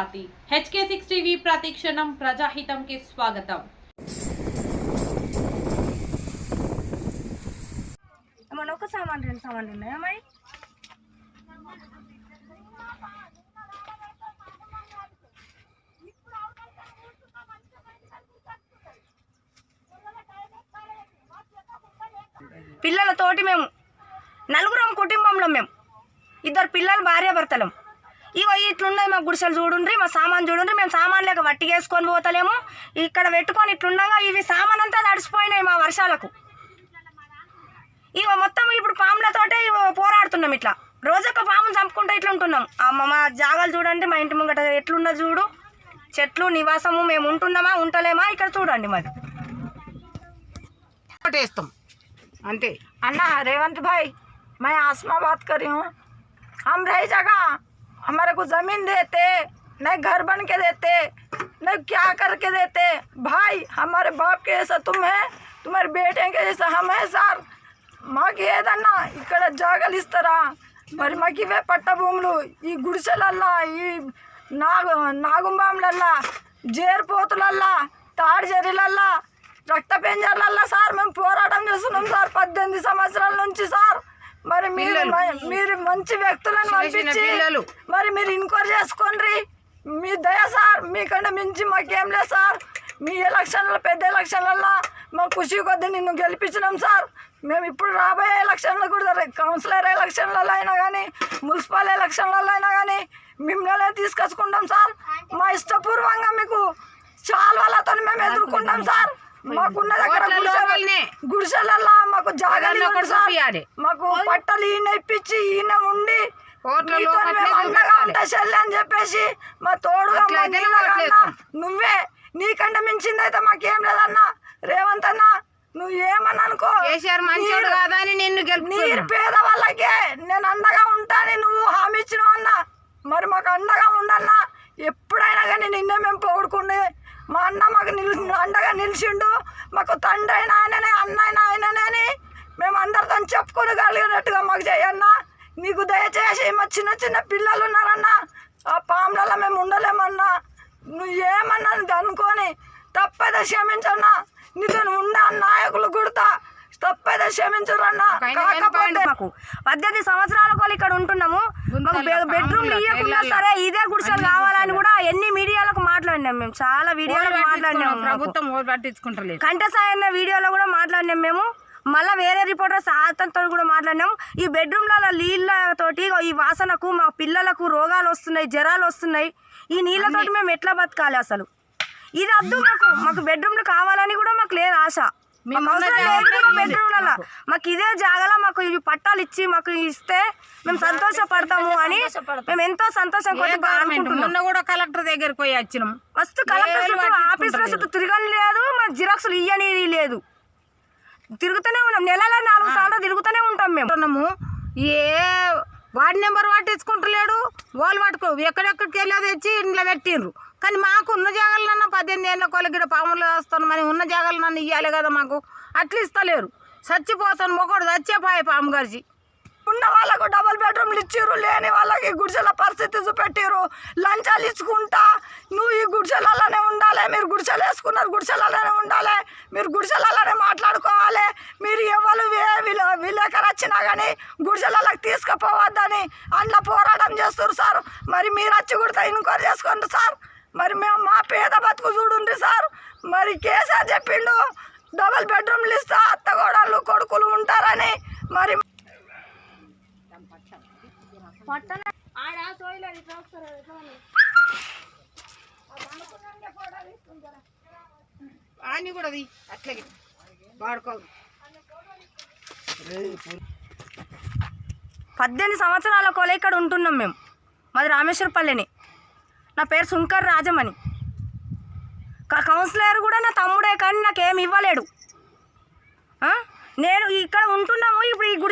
నమస్కారం Swathi HK six TV ప్రతిక్షణం ప్రజాహితంకి స్వాగతం. మన ఒక సామాన్ రెండు సామాన్లు ఉన్నాయా మరి పిల్లలతోటి మేము నలుగురం కుటుంబంలో మేము ఇద్దరు పిల్లలు భార్యాభర్తలం. ఇగో ఇట్లున్నాయి మా గుడిసెలు చూడుండ్రి మా సామాన్ చూడుండ్రి మేము సామాన్ లేక వట్టిగేసుకొని పోతలేము ఇక్కడ పెట్టుకొని ఇట్లుండగా ఇవి సామాన్ అంతా తడిసిపోయినాయి మా వర్షాలకు ఇక మొత్తం ఇప్పుడు పాములతోటే ఇగో పోరాడుతున్నాం ఇట్లా రోజొక్క పాముని చంపుకుంటూ ఇట్లా ఉంటున్నాం అమ్మ మా జాగాలు చూడండి మా ఇంటి ముంగట ఎట్లున్నది చూడు చెట్లు నివాసము మేము ఉంటున్నామా ఉంటలేమా ఇక్కడ చూడండి మరి వేస్తాం అంతే अन्ना रेवंत भाई मैं आसमा बात कर रही हूँ हम रही जगह हमारे को ज़मीन देते न घर बन के देते न क्या करके देते भाई हमारे बाप के जैसा तुम है तुम्हारे बेटे के जैसा हम है सर మాకు ఏదన్నా ఇక్కడ జాగాలు ఇస్తారా మరి మాకు ఇవే పట్ట భూములు ఈ గుడిసెలల్లా ఈ నాగు నాగుంబాములల్లా జేరుపోతులల్లా తాడిజెర్రీలల్లా రక్త పెంజర్లల్లా సార్ మేము పోరాటం చేస్తున్నాం సార్ పద్దెనిమిది సంవత్సరాల నుంచి సార్ మరి మీరు పిల్లలు. మీరు మంచి వ్యక్తులను పంపించి. మరి మీరు ఇంక్వైరీ చేసుకోండి. మీ దయ సార్ మీకంటే మించి మాకేం లేదు సార్. మీ ఎలక్షన్ల పెద్ద ఎలక్షన్లలో మా ఖుషి కొద్ది నిన్ను గెలిపించినాం సార్. మేము ఇప్పుడు రాబోయే ఎలక్షన్లు కూడా కౌన్సిలర్ ఎలక్షన్లలో అయినా కానీ మున్సిపల్ ఎలక్షన్లలో అయినా కానీ మిమ్మల్ని తీసుకొచ్చుకుంటాం సార్. మా ఇష్టపూర్వంగా మీకు చాలాలతో మేము ఎదుర్కొంటాం సార్. మాకున్న దగ్గర. గుడిసెలల్లో మాకు జాగాలు. మాకు పట్టలు ఈయన ఇప్పించి ఈయన ఉండి అండగా. ఉంటా చెల్లి అని చెప్పేసి మా తోడుగా. నువ్వే నీకంటే మించింది అయితే మాకేం లేదన్నా రేవంత్ అన్న నువ్వు ఏమన్నా అనుకో కేసీఆర్ మంచోడు నీరు- కాదా అని నిన్ను నీరు పేద వాళ్ళకే నేను అండగా ఉంటానని నువ్వు హామీ ఇచ్చినావు అన్న మరి మాకు అండగా ఉండన్నా ఎప్పుడైనా కానీ నిన్నే మేము మా అన్న మాకు నిల్ అండగా నిలిచిండు. మాకు తండ్రి అయిన ఆయననే అన్న అయిన ఆయననే అని మేము అందరితో చెప్పుకోగలిగినట్టుగా మాకు చేయన్నా నీకు దయచేసి మా చిన్న చిన్న పిల్లలు ఉన్నారన్నా. ఆ పాములలో మేము ఉండలేమన్నా నువ్వు ఏమన్నా ఇది అనుకొని తప్పైతే క్షమించన్నా నీతో ఉన్న నాయకులు కుడతా తప్పైతే క్షమించరన్నా కాకపోతే మాకు పద్దెనిమిది సంవత్సరాల కోలు ఇక్కడ ఉంటున్నాము. మాకు బె- బెడ్రూమ్ ఇవ్వకుండా సరే ఇదే గుడిసెలు కావాలని కూడా ఎన్ని మీడియాలకు మాట్లాడినాం మేము. చాలా వీడియోలకు మాట్లాడినాము మాకు. ప్రభుత్వం పట్టించుకుంటలేదు. కంఠసాయి అన్న వీడియోలో కూడా మాట్లాడినాం మేము. మళ్ళీ వేరే రిపోర్టర్స్ ఆతంతో కూడా మాట్లాడినాం. ఈ బెడ్రూమ్లలో నీళ్ళతోటి ఈ వాసనకు మా పిల్లలకు రోగాలు వస్తున్నాయి జ్వరాలు వస్తున్నాయి. ఈ నీళ్ళతోటి మేము ఎట్లా బతకాలి అసలు? ఇది వద్దు మాకు. మాకు బెడ్రూమ్లు కావాలని కూడా మాకు లేదు ఆశ. మాకు బెడ్రూమ్లలో ఇదే జాగాలో మాకు ఇవి పట్టాలు ఇచ్చి మాకు ఇస్తే మేము సంతోషపడతాము అని మేము ఎంతో సంతోషం మొన్న కూడా కలెక్టర్ దగ్గరికి పోయి వచ్చినాం. First collector office. చుట్టూ తిరగని లేదు మా జిరాక్స్లు ఇయ్యని లేదు. తిరుగుతూనే ఉన్నాం. నెలలో నాలుగు సార్లు తిరుగుతూనే ఉంటాం మేము. ఏ వార్డు నెంబర్ పట్టించుకుంటలేడు వాళ్ళు పట్టుకో ఎక్కడెక్కడికి వెళ్ళి తెచ్చి ఇంట్లో పెట్టిండ్రు కానీ మాకు ఉన్న జాగాలన్నా పద్దెనిమిది ఏళ్ళ కొలగిడ పాములు వేస్తాను మరి ఉన్న జాగాలన్నా ఇవ్వాలి కదా మాకు. అట్లా ఇస్తలేరు. చచ్చిపోతాను మొక్కడు చచ్చేపాయ పాము గరిచి. ఉన్న వాళ్ళకు డబుల్ బెడ్రూమ్లు ఇచ్చిర్రు లేని వాళ్ళకి గుడిసెల పరిస్థితి చూపెట్టిర్రు. లంచాలు ఇచ్చుకుంటా నువ్వు ఈ గుడిసెలలోనే ఉండాలి మీరు గుడిసెలు వేసుకున్నారు గుడిసెలలోనే ఉండాలి మీరు గుడిసెలలోనే మాట్లాడుకోవాలి. మీరు ఎవరు విలే- విలేకరు వచ్చినా కానీ గుడిసెలలోకి తీసుకుపోవద్దని అందులో పోరాటం చేస్తారు సార్. మరి మీరు వచ్చి కూడా ఇన్క్వైరీ చేసుకోండి సార్. మరి మేము మా పేద బతుకు చూడండి సార్. మరి కేసీఆర్ చెప్పిండు డబుల్ బెడ్రూమ్లు ఇస్తా అత్తగోడళ్ళు కొడుకులు ఉంటారని. మరి అని కూడా అది అట్లాగే. వాడుకో పద్దెనిమిది సంవత్సరాల కోల ఇక్కడ ఉంటున్నాం మేము. మాది రామేశ్వరపల్లిని. నా పేరు సుంకర్ రాజమని కౌన్సిలర్ కూడా నా తమ్ముడే కానీ నాకేమి ఇవ్వలేడు. నేను ఇక్కడ ఉంటున్నాము ఇప్పుడు ఈ గుడి